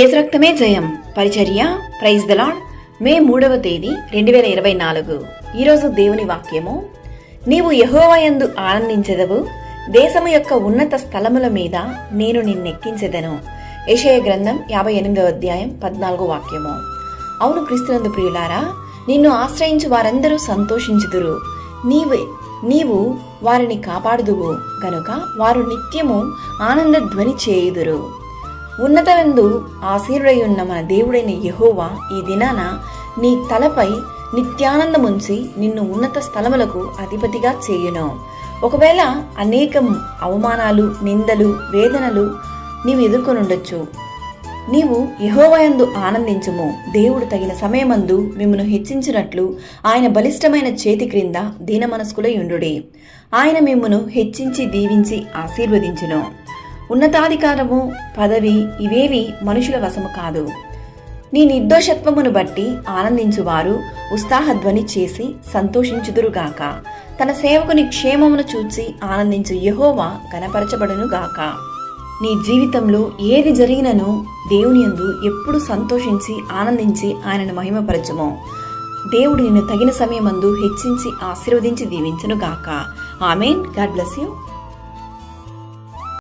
రక్తమే జయం. పరిచర్య ప్రైజ్ ద మే మూడవ తేదీ రెండు వేల ఇరవై నాలుగు. ఈరోజు దేవుని వాక్యము. నీవు యహోవయందు ఆనందించెదవు. దేశము యొక్క ఉన్నత స్థలముల మీద నేను నిన్నెక్కించెదను. యషయ గ్రంథం యాభై ఎనిమిదవ అధ్యాయం పద్నాలుగో వాక్యము. అవును క్రీస్తునందు ప్రియులారా నిన్ను ఆశ్రయించు వారందరూ సంతోషించుదురు. నీవే నీవు వారిని కాపాడుదువు. గనుక వారు నిత్యము ఆనంద ధ్వని చేయుదురు. ఉన్నతమందు ఆశీర్వై ఉన్న మన దేవుడైన యహోవా ఈ దినాన నీ తలపై నిత్యానందముంచి నిన్ను ఉన్నత స్థలములకు అధిపతిగా చేయును. ఒకవేళ అనేక అవమానాలు నిందలు వేదనలు నీవు ఎదుర్కొనుండొచ్చు. నీవు యహోవయందు ఆనందించుము. దేవుడు తగిన సమయమందు మిమ్మను హెచ్చించినట్లు ఆయన బలిష్టమైన చేతి క్రింద దీన మనస్కులై ఉండుడి. ఆయన మిమ్మను హెచ్చించి దీవించి ఆశీర్వదించును. ఉన్నతాధికారము పదవి ఇవేవి మనుషుల వశము కాదు. నీ నిర్దోషత్వమును బట్టి ఆనందించువారు ఉత్సాహధ్వని చేసి సంతోషించుదురుగాక. తన సేవకుని క్షేమమును చూచి ఆనందించు యహోవా కనపరచబడునుగాక నీ జీవితంలో ఏది జరిగినను దేవుని యందు ఎప్పుడు సంతోషించి ఆనందించి ఆయనను మహిమపరచము. దేవుడు నిన్ను తగిన సమయమందు హెచ్చించి ఆశీర్వదించి దీవించునుగాక. ఆమెన్. God bless you.